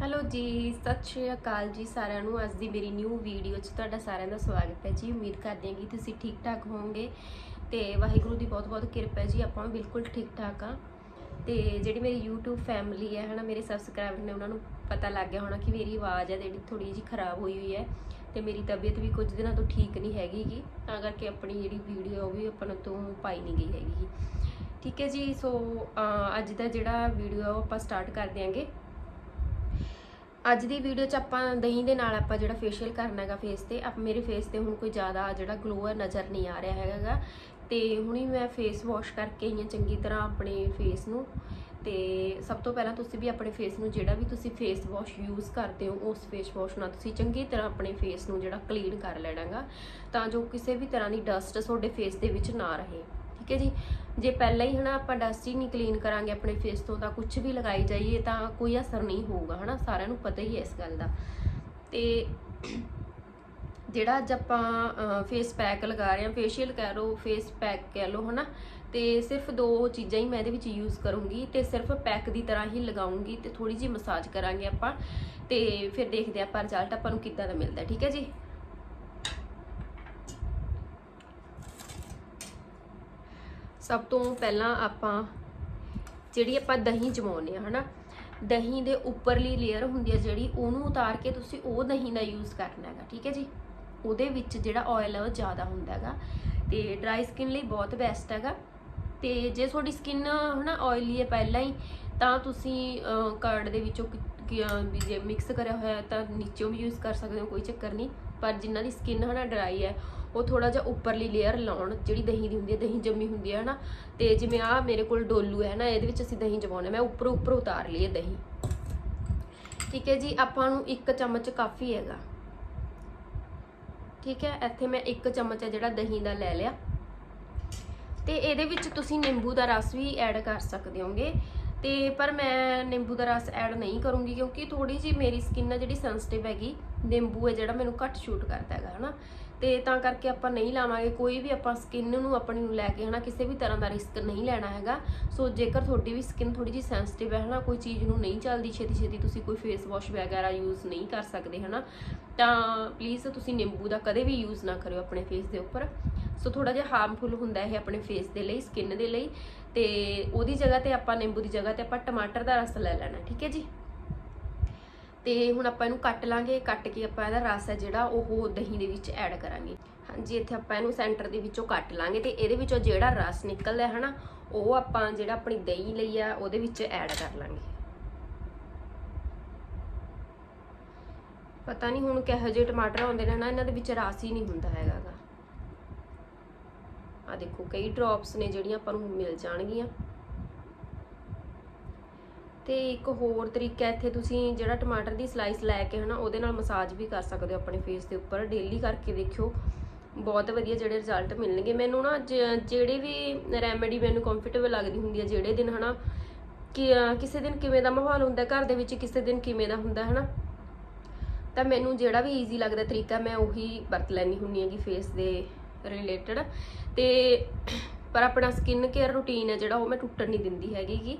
Hello ਜੀ, ਸਤਿ ਸ਼੍ਰੀ ਅਕਾਲ ਜੀ ਸਾਰਿਆਂ ਨੂੰ। ਅੱਜ ਦੀ ਮੇਰੀ ਨਿਊ ਵੀਡੀਓ 'ਚ ਤੁਹਾਡਾ ਸਾਰਿਆਂ ਦਾ ਸਵਾਗਤ ਹੈ ਜੀ। ਉਮੀਦ ਕਰਦੇ ਹਾਂ ਕਿ ਤੁਸੀਂ ਠੀਕ ਠਾਕ ਹੋਵੋਗੇ ਤੇ ਵਾਹਿਗੁਰੂ ਦੀ ਬਹੁਤ ਬਹੁਤ ਕਿਰਪਾ ਹੈ ਜੀ, ਆਪਾਂ ਬਿਲਕੁਲ ਠੀਕ ਠਾਕ ਆ ਤੇ ਜਿਹੜੀ ਮੇਰੀ YouTube ਫੈਮਿਲੀ ਹੈ, ਹਨਾ, ਮੇਰੇ ਸਬਸਕ੍ਰਾਈਬਰ ਨੇ ਉਹਨਾਂ ਨੂੰ ਪਤਾ ਲੱਗ ਗਿਆ ਹੋਣਾ ਕਿ ਮੇਰੀ ਆਵਾਜ਼ ਹੈ, ਜਿਹੜੀ ਥੋੜੀ ਜਿਹੀ ਖਰਾਬ ਹੋਈ ਹੋਈ ਹੈ ਤੇ ਮੇਰੀ ਤਬੀਅਤ ਵੀ ਕੁਝ ਦਿਨਾਂ ਤੋਂ ਠੀਕ ਨਹੀਂ ਹੈਗੀ ਗੀ, ਤਾਂ ਕਰਕੇ ਆਪਣੀ ਜਿਹੜੀ ਵੀਡੀਓ ਉਹ ਵੀ ਆਪਾਂ ਤੋਂ ਪਾਈ ਨਹੀਂ ਗਈ ਹੈਗੀ ਠੀਕ ਹੈ ਜੀ, ਸੋ ਅੱਜ ਦਾ ਜਿਹੜਾ ਵੀਡੀਓ ਆ ਉਹ ਆਪਾਂ ਸਟਾਰਟ ਕਰ ਦਿਆਂਗੇ ਅੱਜ ਦੀ ਵੀਡੀਓ 'ਚ ਆਪਾਂ ਦਹੀਂ ਦੇ ਨਾਲ ਆਪਾਂ ਜਿਹੜਾ ਫੇਸ਼ੀਅਲ ਕਰਨਾ ਹੈਗਾ ਫੇਸ ਤੇ, ਆਪ ਮੇਰੇ ਫੇਸ ਤੇ ਹੁਣ ਕੋਈ ਜ਼ਿਆਦਾ ਜਿਹੜਾ ਗਲੋ ਹੈ ਨਜ਼ਰ ਨਹੀਂ ਆ ਰਿਹਾ ਹੈਗਾ। ਤੇ ਹੁਣੀ ਮੈਂ ਫੇਸ ਵਾਸ਼ ਕਰਕੇ ਹੀ ਹਾਂ ਚੰਗੀ ਤਰ੍ਹਾਂ ਆਪਣੇ ਫੇਸ ਨੂੰ। ਤੇ ਸਭ ਤੋਂ ਪਹਿਲਾਂ ਤੁਸੀਂ ਵੀ ਆਪਣੇ ਫੇਸ ਨੂੰ ਜਿਹੜਾ ਵੀ ਤੁਸੀਂ ਫੇਸ ਵਾਸ਼ ਯੂਜ਼ ਕਰਦੇ ਹੋ, ਉਸ ਫੇਸ ਵਾਸ਼ ਨਾਲ ਤੁਸੀਂ ਚੰਗੀ ਤਰ੍ਹਾਂ ਆਪਣੇ ਫੇਸ ਨੂੰ ਜਿਹੜਾ ਕਲੀਨ ਕਰ ਲੈਣਾਗਾ। ਤਾਂ ਜੋ ਕਿਸੇ ਵੀ ਤਰ੍ਹਾਂ ਦੀ ਡਸਟ ਤੁਹਾਡੇ ਫੇਸ ਦੇ ਵਿੱਚ ਨਾ ਰਹੇ। ਠੀਕ ਹੈ ਜੀ। ਜੇ ਪਹਿਲਾਂ ਹੀ ਹਨਾ ਆਪਾਂ ਡਸਟ ਹੀ ਨਹੀਂ ਕਲੀਨ ਕਰਾਂਗੇ ਆਪਣੇ ਫੇਸ ਤੋਂ ਤਾਂ ਕੁਝ ਵੀ ਲਗਾਈ ਜਾਈਏ ਤਾਂ ਕੋਈ ਅਸਰ ਨਹੀਂ ਹੋਊਗਾ ਹਨਾ, ਸਾਰਿਆਂ ਨੂੰ ਪਤਾ ਹੀ ਹੈ ਇਸ ਗੱਲ ਦਾ। ਤੇ ਜਿਹੜਾ ਅੱਜ ਆਪਾਂ ਫੇਸ ਪੈਕ ਲਗਾ ਰਹੇ ਹਾਂ ਫੇਸ਼ੀਅਲ ਕਹਿ ਲਓ ਫੇਸ ਪੈਕ ਕਹਿ ਲਓ ਹਨਾ, ਤੇ ਸਿਰਫ ਦੋ ਚੀਜ਼ਾਂ ਹੀ ਮੈਂ ਇਹਦੇ ਵਿੱਚ ਯੂਜ਼ ਕਰੂੰਗੀ ਤੇ ਸਿਰਫ ਪੈਕ ਦੀ ਤਰ੍ਹਾਂ ਹੀ ਲਗਾਉਂਗੀ ਤੇ ਥੋੜੀ ਜਿਹੀ ਮਸਾਜ ਕਰਾਂਗੇ ਆਪਾਂ ਤੇ ਫਿਰ ਦੇਖਦੇ ਆਪਾਂ ਰਿਜ਼ਲਟ ਆਪਾਂ ਨੂੰ ਕਿੱਦਾਂ ਦਾ ਮਿਲਦਾ, ਠੀਕ ਹੈ ਜੀ? ਸਭ ਤੋਂ ਪਹਿਲਾਂ ਆਪਾਂ ਜਿਹੜੀ ਆਪਾਂ ਦਹੀਂ ਜਮਾਉਂਦੇ ਆ ਹਨਾ? ਦਹੀਂ ਦੇ ਉੱਪਰਲੀ ਲੇਅਰ ਹੁੰਦੀ ਹੈ ਜਿਹੜੀ, ਉਹਨੂੰ ਉਤਾਰ ਕੇ ਤੁਸੀਂ ਉਹ ਦਹੀਂ ਦਾ ਯੂਜ਼ ਕਰਨਾ ਹੈਗਾ, ਠੀਕ ਹੈ ਜੀ? ਉਹਦੇ ਵਿੱਚ ਜਿਹੜਾ ਆਇਲ ਹੈ ਉਹ ਜ਼ਿਆਦਾ ਹੁੰਦਾ ਹੈਗਾ ਤੇ ਡਰਾਈ ਸਕਿਨ ਲਈ ਬਹੁਤ ਬੈਸਟ ਹੈਗਾ ਤੇ ਜੇ ਤੁਹਾਡੀ ਸਕਿਨ ਹਨਾ ਆਇਲੀ ਹੈ ਪਹਿਲਾਂ ਹੀ, ਤਾਂ ਤੁਸੀਂ ਕਰਡ ਦੇ ਵਿੱਚੋਂ ਜੇ ਮਿਕਸ ਕਰਿਆ ਹੋਇਆ ਤਾਂ ਨੀਚੋਂ ਵੀ ਯੂਜ਼ ਕਰ ਸਕਦੇ ਹੋ, ਕੋਈ ਚੱਕਰ ਨਹੀਂ। ਪਰ ਜਿਨ੍ਹਾਂ ਦੀ ਸਕਿਨ ਹਨਾ ਡਰਾਈ ਹੈ ਉਹ ਥੋੜਾ ਜਿਹਾ ਉੱਪਰਲੀ ਲੇਅਰ ਲਾਉਣ, ਜਿਹੜੀ ਦਹੀਂ ਦੀ ਹੁੰਦੀ ਹੈ, ਦਹੀਂ ਜੰਮੀ ਹੁੰਦੀ ਹੈ ਹਨਾ। ਤੇ ਜਿਵੇਂ ਆ ਮੇਰੇ ਕੋਲ ਡੋਲੂ ਹੈ ਨਾ, ਇਹਦੇ ਵਿੱਚ ਅਸੀਂ ਦਹੀਂ ਜਮਾਉਣੇ ਮੈਂ ਉੱਪਰ ਉੱਪਰ ਉਤਾਰ ਲਈ ਹੈ ਦਹੀਂ। ਠੀਕ ਹੈ ਜੀ, ਆਪਾਂ ਨੂੰ ਇੱਕ ਚਮਚ ਕਾਫੀ ਹੈਗਾ। ਠੀਕ ਹੈ, ਇੱਥੇ ਮੈਂ ਇੱਕ ਚਮਚ ਹੈ ਜਿਹੜਾ ਦਹੀਂ ਦਾ ਲੈ ਲਿਆ। ਤੇ ਇਹਦੇ ਵਿੱਚ ਤੁਸੀਂ ਨਿੰਬੂ ਦਾ ਰਸ ਵੀ ਐਡ ਕਰ ਸਕਦੇ ਹੋਗੇ। ਤੇ ਪਰ ਮੈਂ ਨਿੰਬੂ ਦਾ ਰਸ ਐਡ ਨਹੀਂ ਕਰੂੰਗੀ, ਕਿਉਂਕਿ ਥੋੜੀ ਜੀ ਮੇਰੀ ਸਕਿਨ ਆ ਜਿਹੜੀ ਸੈਂਸਿਟਿਵ ਹੈਗੀ, ਨਿੰਬੂ ਹੈ ਜਿਹੜਾ ਮੈਨੂੰ ਘੱਟ ਸ਼ੂਟ ਕਰਦਾ ਹੈਗਾ, ਹਨਾ। ਤੇ ਤਾਂ ਕਰਕੇ ਆਪਾਂ ਨਹੀਂ ਲਾਵਾਂਗੇ, ਕੋਈ ਵੀ ਆਪਾਂ ਸਕਿਨ ਨੂੰ ਆਪਣੀ ਨੂੰ ਲੈ ਕੇ ਹਨਾ, ਕਿਸੇ ਵੀ ਤਰ੍ਹਾਂ ਦਾ ਰਿਸਕ ਨਹੀਂ ਲੈਣਾ ਹੈਗਾ। ਸੋ ਜੇਕਰ ਤੁਹਾਡੀ ਵੀ ਸਕਿਨ ਥੋੜੀ ਜੀ ਸੈਂਸਿਟਿਵ ਹੈ ਹਨਾ, ਕੋਈ ਚੀਜ਼ ਨੂੰ ਨਹੀਂ ਚੱਲਦੀ ਛੇਤੀ ਛੇਤੀ ਤੁਸੀਂ ਕੋਈ ਫੇਸ ਵਾਸ਼ ਵਗੈਰਾ ਯੂਜ਼ ਨਹੀਂ ਕਰ ਸਕਦੇ ਹਨਾ, ਤਾਂ ਪਲੀਜ਼ ਤੁਸੀਂ ਨਿੰਬੂ ਦਾ ਕਦੇ ਵੀ ਯੂਜ਼ ਨਾ ਕਰਿਓ ਆਪਣੇ ਫੇਸ ਦੇ ਉੱਪਰ। ਸੋ ਥੋੜਾ ਜਿਹਾ ਹਾਰਮਫੁਲ ਹੁੰਦਾ ਇਹ ਆਪਣੇ ਫੇਸ ਦੇ ਲਈ ਸਕਿਨ ਦੇ ਲਈ ਤੇ ਉਹਦੀ ਜਗ੍ਹਾ ਤੇ ਆਪਾਂ ਨਿੰਬੂ ਦੀ ਜਗ੍ਹਾ ਤੇ ਆਪਾਂ ਟਮਾਟਰ ਦਾ ਰਸ ਲੈ ਲੈਣਾ, ਠੀਕ ਹੈ ਜੀ? ਤੇ ਹੁਣ ਆਪਾਂ ਇਹਨੂੰ ਕੱਟ ਲਾਂਗੇ। ਕੱਟ ਕੇ ਆਪਾਂ ਇਹਦਾ ਰਸ ਹੈ ਜਿਹੜਾ, ਉਹ ਦਹੀਂ ਦੇ ਵਿੱਚ ਐਡ ਕਰਾਂਗੇ। ਹਾਂਜੀ, ਇੱਥੇ ਆਪਾਂ ਇਹਨੂੰ ਸੈਂਟਰ ਦੇ ਵਿੱਚੋਂ ਕੱਟ ਲਾਂਗੇ ਤੇ ਇਹਦੇ ਵਿੱਚੋਂ ਜਿਹੜਾ ਰਸ ਨਿਕਲਦਾ ਹੈ ਹਨਾ, ਉਹ ਆਪਾਂ ਜਿਹੜਾ ਆਪਣੀ ਦਹੀਂ ਲਈ ਆ, ਉਹਦੇ ਵਿੱਚ ਐਡ ਕਰ ਲਾਂਗੇ। ਪਤਾ ਨਹੀਂ ਹੁਣ ਕਿਹੋ ਜਿਹੇ ਟਮਾਟਰ ਆਉਂਦੇ ਨੇ ਨਾ, ਇਹਨਾਂ ਦੇ ਵਿੱਚ ਰਸ ਹੀ ਨਹੀਂ ਹੁੰਦਾ ਹੈਗਾ ਗਾ ਆ ਦੇਖੋ, ਕਈ ਡ੍ਰੌਪਸ ਨੇ ਜਿਹੜੀਆਂ ਆਪਾਂ ਨੂੰ ਮਿਲ ਜਾਣਗੀਆਂ। ਤੇ ਇੱਕ ਹੋਰ ਤਰੀਕਾ ਇੱਥੇ ਤੁਸੀਂ ਜਿਹੜਾ ਟਮਾਟਰ ਦੀ ਸਲਾਈਸ ਲੈ ਕੇ ਹਨਾ, ਉਹਦੇ ਨਾਲ ਮਸਾਜ ਵੀ ਕਰ ਸਕਦੇ ਹੋ ਆਪਣੇ ਫੇਸ ਦੇ ਉੱਪਰ। ਡੇਲੀ ਕਰਕੇ ਦੇਖਿਓ ਬਹੁਤ ਵਧੀਆ ਜਿਹੜੇ ਰਿਜ਼ਲਟ ਮਿਲਣਗੇ। ਮੈਨੂੰ ਨਾ ਜ- ਜਿਹੜੇ ਵੀ ਰੈਮੇਡੀ ਮੈਨੂੰ ਕੰਫਰਟੇਬਲ ਲੱਗਦੀ ਹੁੰਦੀ ਹੈ ਜਿਹੜੇ ਦਿਨ ਹਨਾ, ਕਿ ਕਿਸੇ ਦਿਨ ਕਿਵੇਂ ਦਾ ਮਾਹੌਲ ਹੁੰਦਾ, ਘਰ ਦੇ ਵਿੱਚ ਕਿਸੇ ਦਿਨ ਕਿਵੇਂ ਦਾ ਹੁੰਦਾ, ਹਨਾ, ਤਾਂ ਮੈਨੂੰ ਜਿਹੜਾ ਵੀ ਈਜ਼ੀ ਲੱਗਦਾ ਤਰੀਕਾ, ਮੈਂ ਉਹੀ ਵਰਤ ਲੈਣੀ ਹੁੰਨੀ ਹੈਗੀ ਫੇਸ ਦੇ ਰਿਲੇਟਡ ਤੇ, ਪਰ ਆਪਣਾ ਸਕਿਨ ਕੇਅਰ ਰੂਟੀਨ ਹੈ ਜਿਹੜਾ, ਉਹ ਮੈਂ ਟੁੱਟਣ ਨਹੀਂ ਦਿੰਦੀ ਹੈਗੀ ਗੀ।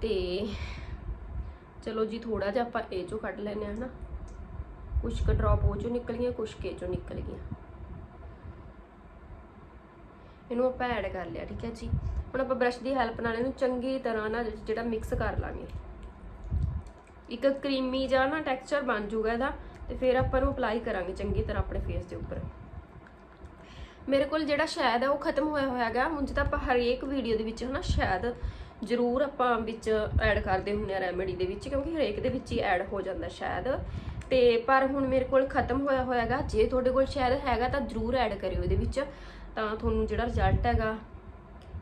ਤੇ ਚਲੋ ਜੀ ਥੋੜਾ ਜਿਹਾ ਆਪਾਂ ਇਹ ਚੋਂ ਕੱਢ ਲੈਨੇ ਆ ਨਾ ਕੁਝ ਕ ਡ੍ਰੌਪ ਉਹ ਚੋਂ ਨਿਕਲ ਗਈਆਂ ਕੁਝ ਕੇ ਚੋਂ ਨਿਕਲ ਗਈਆਂ। ਇਹਨੂੰ ਆਪਾਂ ਐਡ ਕਰ ਲਿਆ, ਠੀਕ ਹੈ ਜੀ। ਹੁਣ ਆਪਾਂ ਬ੍ਰਸ਼ ਦੀ ਹੈਲਪ ਨਾਲ ਇਹਨੂੰ ਚੰਗੀ ਤਰ੍ਹਾਂ ਨਾਲ ਜਿਹੜਾ ਮਿਕਸ ਕਰ ਲਾਂਗੇ। ਇੱਕ ਕਰੀਮੀ ਜਿਹਾ ਨਾ ਟੈਕਸਚਰ ਬਣ ਜਾਊਗਾ ਇਹਦਾ, ਤੇ ਫਿਰ ਆਪਾਂ ਨੂੰ ਅਪਲਾਈ ਕਰਾਂਗੇ ਚੰਗੀ ਤਰ੍ਹਾਂ ਆਪਣੇ ਫੇਸ ਦੇ ਉੱਪਰ। ਮੇਰੇ ਕੋਲ ਜਿਹੜਾ ਸ਼ਾਇਦ ਹੈ, ਉਹ ਖਤਮ ਹੋਇਆ ਹੋਇਆ ਹੈਗਾ। ਉਂਝ ਤਾਂ ਆਪਾਂ ਹਰੇਕ ਵੀਡੀਓ ਦੇ ਵਿੱਚ ਹਨਾ ਸ਼ਾਇਦ ਜ਼ਰੂਰ ਆਪਾਂ ਵਿੱਚ ਐਡ ਕਰਦੇ ਹੁੰਦੇ ਆ ਰੈਮੇਡੀ ਦੇ ਵਿੱਚ, ਕਿਉਂਕਿ ਹਰੇਕ ਦੇ ਵਿੱਚ ਹੀ ਐਡ ਹੋ ਜਾਂਦਾ ਸ਼ਾਇਦ। ਤੇ ਪਰ ਹੁਣ ਮੇਰੇ ਕੋਲ ਖਤਮ ਹੋਇਆ ਹੋਇਆ ਹੈਗਾ, ਜੇ ਤੁਹਾਡੇ ਕੋਲ ਸ਼ਾਇਦ ਹੈਗਾ ਤਾਂ ਜ਼ਰੂਰ ਐਡ ਕਰਿਓ ਇਹਦੇ ਵਿੱਚ, ਤਾਂ ਤੁਹਾਨੂੰ ਜਿਹੜਾ ਰਿਜ਼ਲਟ ਹੈਗਾ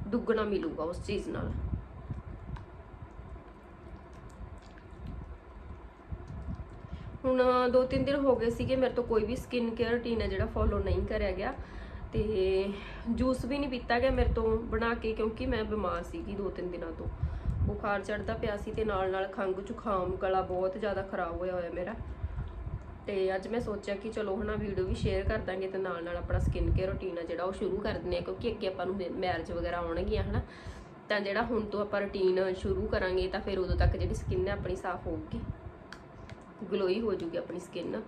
ਦੁੱਗਣਾ ਮਿਲੂਗਾ ਉਸ ਚੀਜ਼ ਨਾਲ। ਹੁਣ ਦੋ ਤਿੰਨ ਦਿਨ ਹੋ ਗਏ ਸੀਗੇ, ਮੇਰੇ ਤੋਂ ਕੋਈ ਵੀ ਸਕਿਨ ਕੇਅਰ ਰੁਟੀਨ ਹੈ ਜਿਹੜਾ ਫੋਲੋ ਨਹੀਂ ਕਰਿਆ ਗਿਆ। ਤੇ ਜੂਸ ਵੀ ਨਹੀਂ ਪੀਤਾ ਗਿਆ ਮੇਰੇ ਤੋਂ ਬਣਾ ਕੇ, ਕਿਉਂਕਿ ਮੈਂ ਬਿਮਾਰ ਸੀਗੀ ਦੋ ਤਿੰਨ ਦਿਨਾਂ ਤੋਂ। ਬੁਖਾਰ ਚੜਦਾ ਪਿਆ ਸੀ ਤੇ ਨਾਲ ਨਾਲ ਖੰਗ ਜ਼ੁਕਾਮ, ਗਲਾ ਬਹੁਤ ਜ਼ਿਆਦਾ ਖਰਾਬ ਹੋਇਆ ਹੋਇਆ ਮੇਰਾ। ਤੇ ਅੱਜ ਮੈਂ ਸੋਚਿਆ ਕਿ ਚਲੋ ਹਨਾ ਵੀਡੀਓ ਵੀ ਸ਼ੇਅਰ ਕਰ ਦਾਂਗੇ ਤੇ ਨਾਲ ਨਾਲ ਆਪਣਾ ਸਕਿਨ ਕੇਅਰ ਰੁਟੀਨ ਆ ਜਿਹੜਾ ਉਹ ਸ਼ੁਰੂ ਕਰ ਦਿੰਦੇ ਆ, ਕਿਉਂਕਿ ਅੱਗੇ ਆਪਾਂ ਨੂੰ ਮੈਰਿਜ ਵਗੈਰਾ ਆਉਣਗੀਆਂ, ਹਨਾ। ਤਾਂ ਜਿਹੜਾ ਹੁਣ ਤੋਂ ਆਪਾਂ ਰੁਟੀਨ ਸ਼ੁਰੂ ਕਰਾਂਗੇ ਤਾਂ ਫਿਰ ਉਦੋਂ ਤੱਕ ਜਿਹੜੀ ਸਕਿਨ ਹੈ ਆਪਣੀ ਸਾਫ਼ ਹੋਊਗੀ। ਗਲੋਈ ਹੋ ਜੂਗੀ ਆਪਣੀ ਸਕਿਨ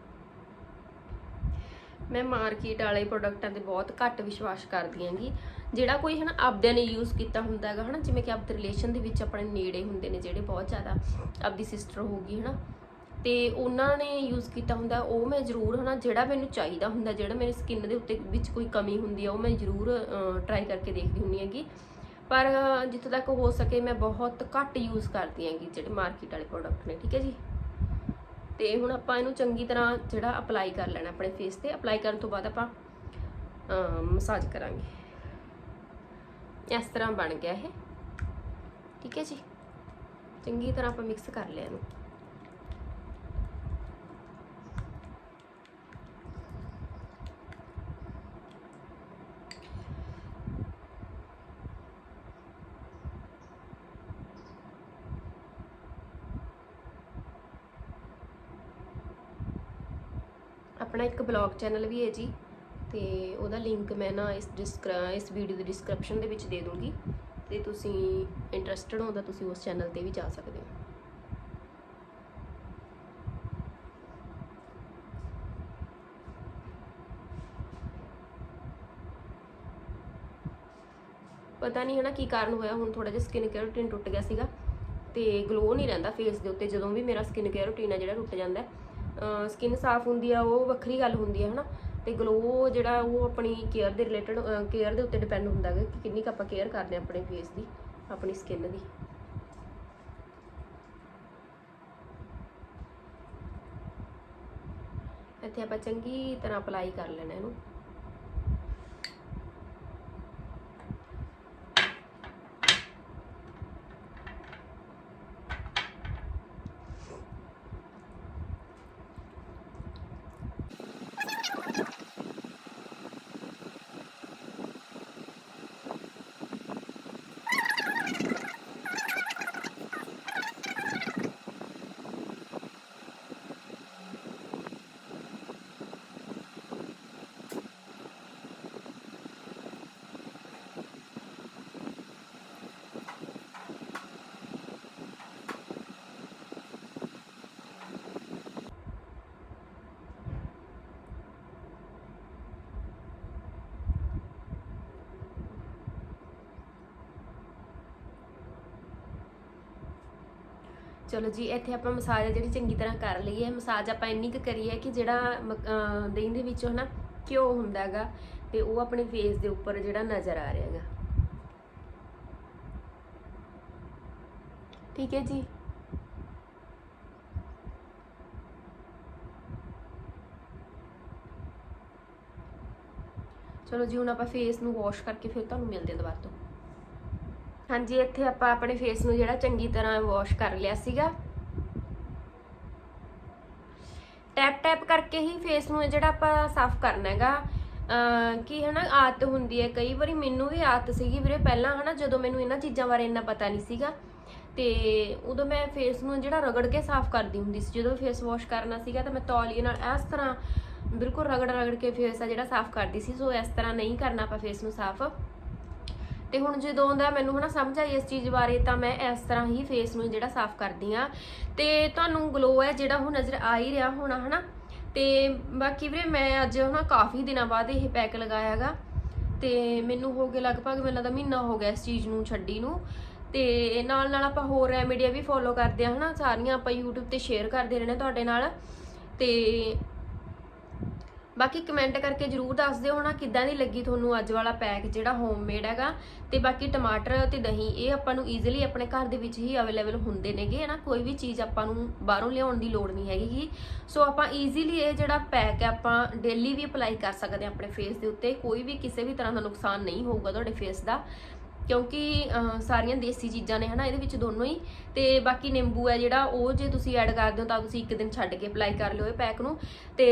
ਮੈਂ ਮਾਰਕੀਟ ਵਾਲੇ ਪ੍ਰੋਡਕਟਾਂ ਤੇ ਬਹੁਤ ਘੱਟ ਵਿਸ਼ਵਾਸ ਕਰਦੀ ਹਾਂਗੀ। ਜਿਹੜਾ ਕੋਈ ਹਨਾ ਆਪਦਿਆਂ ਨੇ ਯੂਜ਼ ਕੀਤਾ ਹੁੰਦਾ ਹੈਗਾ ਹਨਾ ਜਿਵੇਂ ਕਿ ਆਪਦੇ ਰਿਲੇਸ਼ਨ ਦੇ ਵਿੱਚ ਆਪਣੇ ਨੇੜੇ ਹੁੰਦੇ ਨੇ ਜਿਹੜੇ ਬਹੁਤ ਜ਼ਿਆਦਾ ਆਪਦੀ ਸਿਸਟਰ ਹੋਊਗੀ ਹਨਾ ਤੇ ਉਹਨਾਂ ਨੇ ਯੂਜ਼ ਕੀਤਾ ਹੁੰਦਾ ਉਹ ਮੈਂ ਜ਼ਰੂਰ ਹਨਾ ਜਿਹੜਾ ਮੈਨੂੰ ਚਾਹੀਦਾ ਹੁੰਦਾ ਜਿਹੜਾ ਮੇਰੇ ਸਕਿਨ ਦੇ ਉੱਤੇ ਵਿੱਚ ਕੋਈ ਕਮੀ ਹੁੰਦੀ ਆ ਉਹ ਮੈਂ ਜ਼ਰੂਰ ਟਰਾਈ ਕਰਕੇ ਦੇਖਦੀ ਹੁੰਦੀ ਹੈਗੀ। ਪਰ ਅਹ, ਜਿੱਥੋਂ ਤੱਕ ਹੋ ਸਕੇ ਮੈਂ ਬਹੁਤ ਘੱਟ ਯੂਜ਼ ਕਰਦੀ ਹਾਂਗੀ ਜਿਹੜੇ ਮਾਰਕੀਟ ਵਾਲੇ ਪ੍ਰੋਡਕਟ ਨੇ ਠੀਕ ਹੈ ਜੀ? ਤੇ ਹੁਣ ਆਪਾਂ ਇਹਨੂੰ ਚੰਗੀ ਤਰ੍ਹਾਂ ਜਿਹੜਾ ਅਪਲਾਈ ਕਰ ਲੈਣਾ ਆਪਣੇ ਫੇਸ ਤੇ ਅਪਲਾਈ ਕਰਨ ਤੋਂ ਬਾਅਦ ਆਪਾਂ ਮਸਾਜ ਕਰਾਂਗੇ। ਇਸ ਤਰ੍ਹਾਂ ਬਣ ਗਿਆ ਇਹ। ਠੀਕ ਹੈ ਜੀ? ਚੰਗੀ ਤਰ੍ਹਾਂ ਆਪਾਂ ਮਿਕਸ ਕਰ ਲਿਆ ਇਹਨੂੰ। ਆਪਣਾ ਇੱਕ ਬਲੌਗ ਚੈਨਲ ਵੀ ਹੈ ਜੀ, ਤੇ ਉਹਦਾ ਲਿੰਕ ਮੈਂ ਨਾ ਇਸ ਡਿਸਕ੍ਰ, ਇਸ ਵੀਡੀਓ ਦੀ ਡਿਸਕ੍ਰਿਪਸ਼ਨ ਦੇ ਵਿੱਚ ਦੇ ਦੂੰਗੀ, ਤੇ ਤੁਸੀਂ ਇੰਟਰਸਟਿਡ ਹੋ ਤਾਂ ਤੁਸੀਂ ਉਸ ਚੈਨਲ ਤੇ ਵੀ ਜਾ ਸਕਦੇ ਹੋ। ਪਤਾ ਨਹੀਂ ਹਨਾ ਕੀ ਕਾਰਨ ਹੋਇਆ, ਹੁਣ ਥੋੜਾ ਜਿਹਾ ਸਕਿਨ ਕੇਅਰ ਰੂਟੀਨ ਟੁੱਟ ਗਿਆ ਸੀਗਾ, ਤੇ ਗਲੋ ਨਹੀਂ ਰਹਿੰਦਾ ਫੇਸ ਦੇ ਉੱਤੇ, ਜਦੋਂ ਵੀ ਮੇਰਾ ਸਕਿਨ ਕੇਅਰ ਰੂਟੀਨ ਆ ਜਿਹੜਾ ਟੁੱਟ ਜਾਂਦਾ ਸਕਿਨ ਸਾਫ਼ ਹੁੰਦੀ ਆ, ਉਹ ਵੱਖਰੀ ਗੱਲ ਹੁੰਦੀ ਆ, ਹਨਾ? ਤੇ ਗਲੋ ਜਿਹੜਾ ਉਹ ਆਪਣੀ ਕੇਅਰ ਦੇ ਰਿਲੇਟਡ ਕੇਅਰ ਦੇ ਉੱਤੇ ਡਿਪੈਂਡ ਹੁੰਦਾ ਹੈ ਕਿ ਕਿੰਨੀ ਕੁ ਆਪਾਂ ਕੇਅਰ ਕਰਦੇ ਆ ਆਪਣੇ ਫੇਸ ਦੀ, ਆਪਣੀ ਸਕਿਨ ਦੀ। ਇੱਥੇ ਆਪਾਂ ਚੰਗੀ ਤਰ੍ਹਾਂ ਅਪਲਾਈ ਕਰ ਲੈਣਾ ਇਹਨੂੰ। ਚਲੋ ਜੀ, ਇੱਥੇ ਆਪਾਂ ਮਸਾਜ ਜਿਹੜੀ ਚੰਗੀ ਤਰ੍ਹਾਂ ਕਰ ਲਈਏ। ਮਸਾਜ ਆਪਾਂ ਇੰਨੀ ਕੁ ਕਰੀਏ ਕਿ ਜਿਹੜਾ ਮ- ਦਹੀਂ ਦੇ ਵਿੱਚੋਂ ਹਨਾ ਘਿਓ ਹੁੰਦਾ ਹੈਗਾ ਤੇ ਉਹ ਆਪਣੇ ਫੇਸ ਦੇ ਉੱਪਰ ਜਿਹੜਾ ਨਜ਼ਰ ਆ ਰਿਹਾ ਹੈਗਾ। ਠੀਕ ਹੈ ਜੀ? ਚਲੋ ਜੀ, ਹੁਣ ਆਪਾਂ ਫੇਸ ਨੂੰ ਵਾਸ਼ ਕਰਕੇ ਫਿਰ ਤੁਹਾਨੂੰ ਮਿਲਦੇ ਹਾਂ ਦੁਬਾਰਾ ਤੋਂ। ਹਾਂਜੀ, ਇੱਥੇ ਆਪਾਂ ਆਪਣੇ ਫੇਸ ਨੂੰ ਜਿਹੜਾ ਚੰਗੀ ਤਰ੍ਹਾਂ ਵਾਸ਼ ਕਰ ਲਿਆ ਸੀਗਾ। ਟੈਪ ਟੈਪ ਕਰਕੇ ਹੀ ਫੇਸ ਨੂੰ ਜਿਹੜਾ ਆਪਾਂ ਸਾਫ਼ ਕਰਨਾ ਹੈਗਾ। ਅਹ ਕਿ ਹਨਾ, ਆਦਤ ਹੁੰਦੀ ਹੈ। ਕਈ ਵਾਰੀ ਮੈਨੂੰ ਵੀ ਆਦਤ ਸੀਗੀ ਵੀਰੇ, ਪਹਿਲਾਂ ਹਨਾ, ਜਦੋਂ ਮੈਨੂੰ ਇਹਨਾਂ ਚੀਜ਼ਾਂ ਬਾਰੇ ਇੰਨਾ ਪਤਾ ਨਹੀਂ ਸੀਗਾ, ਤੇ ਉਦੋਂ ਮੈਂ ਫੇਸ ਨੂੰ ਜਿਹੜਾ ਰਗੜ ਕੇ ਸਾਫ਼ ਕਰਦੀ ਹੁੰਦੀ ਸੀ। ਜਦੋਂ ਫੇਸ ਵਾਸ਼ ਕਰਨਾ ਸੀਗਾ, ਤਾਂ ਮੈਂ ਤੌਲੀਏ ਨਾਲ ਇਸ ਤਰ੍ਹਾਂ ਬਿਲਕੁਲ ਰਗੜ ਰਗੜ ਕੇ ਫੇਸ ਆ ਜਿਹੜਾ ਸਾਫ਼ ਕਰਦੀ ਸੀ। ਸੋ ਇਸ ਤਰ੍ਹਾਂ ਨਹੀਂ ਕਰਨਾ ਆਪਾਂ ਫੇਸ ਨੂੰ ਸਾਫ਼। ਤੇ ਹੁਣ ਜਦੋਂ ਦਾ ਮੈਨੂੰ ਹਨਾ ਸਮਝ ਆਈ ਇਸ ਚੀਜ਼ ਬਾਰੇ, ਤਾਂ ਮੈਂ ਇਸ ਤਰ੍ਹਾਂ ਹੀ ਫੇਸ ਨੂੰ ਜਿਹੜਾ ਸਾਫ਼ ਕਰਦੀ ਆ ਤੇ ਤੁਹਾਨੂੰ ਗਲੋ ਹੈ ਜਿਹੜਾ ਉਹ ਨਜ਼ਰ ਆ ਹੀ ਰਿਹਾ ਹੋਣਾ, ਹਨਾ? ਤੇ ਬਾਕੀ ਵੀਰੇ, ਮੈਂ ਅੱਜ ਹਨਾ ਕਾਫੀ ਦਿਨਾਂ ਬਾਅਦ ਇਹ ਪੈਕ ਲਗਾਇਆ ਹੈਗਾ ਤੇ ਮੈਨੂੰ ਹੋ ਗਿਆ ਲਗਭਗ, ਮੈਨੂੰ ਲੱਗਦਾ ਮਹੀਨਾ ਹੋ ਗਿਆ ਇਸ ਚੀਜ਼ ਨੂੰ ਛੱਡੀ ਨੂੰ। ਤੇ ਨਾਲ ਨਾਲ ਆਪਾਂ ਹੋਰ ਰੈਮੇਡੀਆਂ ਵੀ ਫੋਲੋ ਕਰਦੇ ਆ ਹਨਾ? ਸਾਰੀਆਂ ਆਪਾਂ YouTube ਤੇ ਸ਼ੇਅਰ ਕਰਦੇ ਰਹਿੰਦੇ ਤੁਹਾਡੇ ਨਾਲ। ਤੇ ਬਾਕੀ ਕਮੈਂਟ ਕਰਕੇ ਜਰੂਰ ਦੱਸ ਦਿਓ ਹਨਾ, ਕਿੱਦਾਂ ਦੀ ਲੱਗੀ ਤੁਹਾਨੂੰ ਅੱਜ ਵਾਲਾ ਪੈਕ ਜਿਹੜਾ ਹੋਮਮੇਡ ਹੈਗਾ। ਤੇ ਬਾਕੀ ਟਮਾਟਰ ਤੇ ਦਹੀਂ, ਇਹ ਆਪਾਂ ਨੂੰ ਈਜ਼ੀਲੀ ਆਪਣੇ ਘਰ ਦੇ ਵਿੱਚ ਹੀ ਅਵੇਲੇਬਲ ਹੁੰਦੇ ਨੇਗੇ, ਹਨਾ। ਕੋਈ ਵੀ ਚੀਜ਼ ਆਪਾਂ ਨੂੰ ਬਾਹਰੋਂ ਲਿਆਉਣ ਦੀ ਲੋੜ ਨਹੀਂ ਹੈਗੀ ਸੋ ਆਪਾਂ ਈਜ਼ੀਲੀ ਇਹ ਜਿਹੜਾ ਪੈਕ ਹੈ, ਆਪਾਂ ਡੇਲੀ ਵੀ ਅਪਲਾਈ ਕਰ ਸਕਦੇ ਹਾਂ ਆਪਣੇ ਫੇਸ ਦੇ ਉੱਤੇ। ਕੋਈ ਵੀ ਕਿਸੇ ਵੀ ਤਰ੍ਹਾਂ ਦਾ ਨੁਕਸਾਨ ਨਹੀਂ ਹੋਊਗਾ ਤੁਹਾਡੇ ਫੇਸ ਦਾ। ਕਿਉਂਕਿ ਸਾਰੀਆਂ ਦੇਸੀ ਚੀਜ਼ਾਂ ਨੇ, ਹਨਾ, ਇਹਦੇ ਵਿੱਚ ਦੋਨੋਂ ਹੀ। ਤੇ ਬਾਕੀ ਨਿੰਬੂ ਹੈ ਜਿਹੜਾ, ਉਹ ਜੇ ਤੁਸੀਂ ਐਡ ਕਰਦੇ ਹੋ, ਤਾਂ ਤੁਸੀਂ ਇੱਕ ਦਿਨ ਛੱਡ ਕੇ ਅਪਲਾਈ ਕਰ ਲਿਓ ਇਹ ਪੈਕ ਨੂੰ। ਤੇ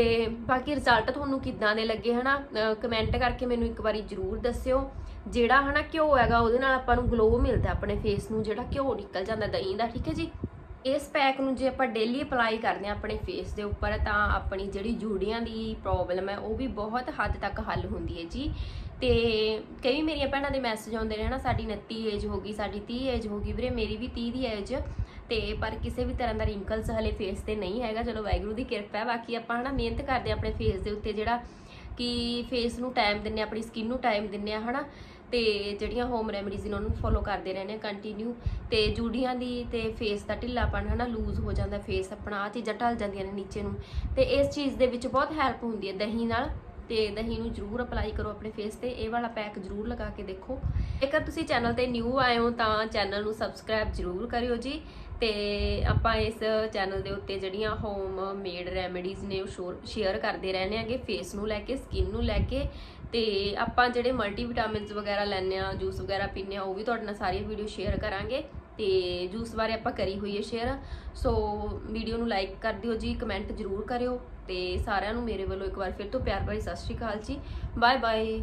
ਬਾਕੀ ਰਿਜ਼ਲਟ ਤੁਹਾਨੂੰ ਕਿੱਦਾਂ ਦੇ ਲੱਗੇ, ਹਨਾ ਕਮੈਂਟ ਕਰਕੇ ਮੈਨੂੰ ਇੱਕ ਵਾਰੀ ਜਰੂਰ ਦੱਸਿਓ। ਜਿਹੜਾ, ਹਨਾ, ਘਿਓ ਹੈਗਾ, ਉਹਦੇ ਨਾਲ ਆਪਾਂ ਨੂੰ ਗਲੋ ਮਿਲਦਾ ਆਪਣੇ ਫੇਸ ਨੂੰ, ਜਿਹੜਾ ਘਿਓ ਨਿਕਲ ਜਾਂਦਾ ਦਹੀਂ ਦਾ, ਠੀਕ ਹੈ ਜੀ? ਇਸ ਪੈਕ ਨੂੰ ਜੇ ਆਪਾਂ ਡੇਲੀ ਅਪਲਾਈ ਕਰਦੇ ਹਾਂ ਆਪਣੇ ਫੇਸ ਦੇ ਉੱਪਰ, ਤਾਂ ਆਪਣੀ ਜਿਹੜੀ ਜੂੜੀਆਂ ਦੀ ਪ੍ਰੋਬਲਮ ਹੈ, ਉਹ ਵੀ ਬਹੁਤ ਹੱਦ ਤੱਕ ਹੱਲ ਹੁੰਦੀ ਹੈ ਜੀ। ਤੇ ਕਈ ਮੇਰੀਆਂ ਭੈਣਾਂ ਦੇ ਮੈਸੇਜ ਆਉਂਦੇ ਨੇ ਨਾ ਸਾਡੀ 29 ਏਜ ਹੋ ਗਈ, ਸਾਡੀ 30 ਏਜ ਹੋ ਗਈ ਵੀਰੇ, ਮੇਰੀ ਵੀ 30 ਦੀ ਏਜ ਤੇ ਪਰ ਕਿਸੇ ਵੀ ਤਰ੍ਹਾਂ ਦਾ ਰਿੰਕਲਸ ਹਲੇ ਫੇਸ ਤੇ ਨਹੀਂ ਹੈਗਾ, ਚਲੋ ਵਾਹਿਗੁਰੂ ਦੀ ਕਿਰਪਾ ਹੈ, ਬਾਕੀ ਆਪਾਂ ਹਨਾ ਮਿਹਨਤ ਕਰਦੇ ਹਾਂ ਆਪਣੇ ਫੇਸ ਦੇ ਉੱਤੇ ਜਿਹੜਾ ਕਿ ਫੇਸ ਨੂੰ ਟਾਈਮ ਦਿੰਨੇ ਆ ਆਪਣੀ ਸਕਿਨ ਨੂੰ ਟਾਈਮ ਦਿੰਨੇ ਆ ਹਨਾ, ਤੇ ਜਿਹੜੀਆਂ ਹੋਮ ਰੈਮਡੀਜ਼ ਨੇ ਉਹਨਾਂ ਨੂੰ ਫੋਲੋ ਕਰਦੇ ਰਹਿੰਦੇ ਆ ਕੰਟੀਨਿਊ ਤੇ ਜੂੜੀਆਂ ਦੀ ਤੇ ਫੇਸ ਦਾ ਢਿੱਲਾਪਣ ਹਨਾ ਲੂਜ਼ ਹੋ ਜਾਂਦਾ ਫੇਸ ਆਪਣਾ ਆ ਚੀਜ਼ਾਂ ਢਲ ਜਾਂਦੀਆਂ ਨੇ ਨੀਚੇ ਨੂੰ, ਤੇ ਇਸ ਚੀਜ਼ ਦੇ ਵਿੱਚ ਬਹੁਤ ਹੈਲਪ ਹੁੰਦੀ ਹੈ ਦਹੀਂ ਨਾਲ ਤੇ ਦਹੀਂ ਨੂੰ ਜਰੂਰ ਅਪਲਾਈ ਕਰੋ ਆਪਣੇ ਫੇਸ ਤੇ। ਇਹ ਵਾਲਾ ਪੈਕ ਜਰੂਰ ਲਗਾ ਕੇ ਦੇਖੋ। ਜੇਕਰ ਤੁਸੀਂ ਚੈਨਲ ਤੇ ਨਿਊ ਆਏ ਹੋ ਤਾਂ ਚੈਨਲ ਨੂੰ ਸਬਸਕ੍ਰਾਈਬ ਜਰੂਰ ਕਰਿਓ ਜੀ। ਤੇ ਆਪਾਂ ਇਸ ਚੈਨਲ ਦੇ ਉੱਤੇ ਜਿਹੜੀਆਂ ਹੋਮ ਮੇਡ ਰੈਮੇਡੀਜ਼ ਨੇ ਉਹ ਸ਼ੇਅਰ ਕਰਦੇ ਰਹਿੰਦੇ ਆਂਗੇ ਫੇਸ ਨੂੰ ਲੈ ਕੇ ਸਕਿਨ ਨੂੰ ਲੈ ਕੇ। ਤੇ ਆਪਾਂ ਜਿਹੜੇ ਮਲਟੀ ਵਿਟਾਮਿਨਸ ਵਗੈਰਾ ਲੈਂਦੇ ਆ ਜੂਸ ਵਗੈਰਾ ਪੀਂਦੇ ਆ ਉਹ ਵੀ ਤੁਹਾਡੇ ਨਾਲ ਸਾਰੀਆਂ ਵੀਡੀਓ ਸ਼ੇਅਰ ਕਰਾਂਗੇ। ਤੇ ਜੂਸ ਬਾਰੇ ਆਪਾਂ ਕਰੀ ਹੋਈ ਹੈ ਸ਼ੇਅਰ ਸੋ ਵੀਡੀਓ ਨੂੰ ਲਾਈਕ ਕਰ ਦਿਓ ਜੀ ਕਮੈਂਟ ਜਰੂਰ ਕਰਿਓ। ਤੇ ਸਾਰਿਆਂ ਨੂੰ ਮੇਰੇ ਵੱਲੋਂ ਇੱਕ ਵਾਰ ਫਿਰ ਤੋਂ ਪਿਆਰ ਭਰੀ ਸਤਿ ਸ਼੍ਰੀ ਅਕਾਲ ਜੀ। Bye bye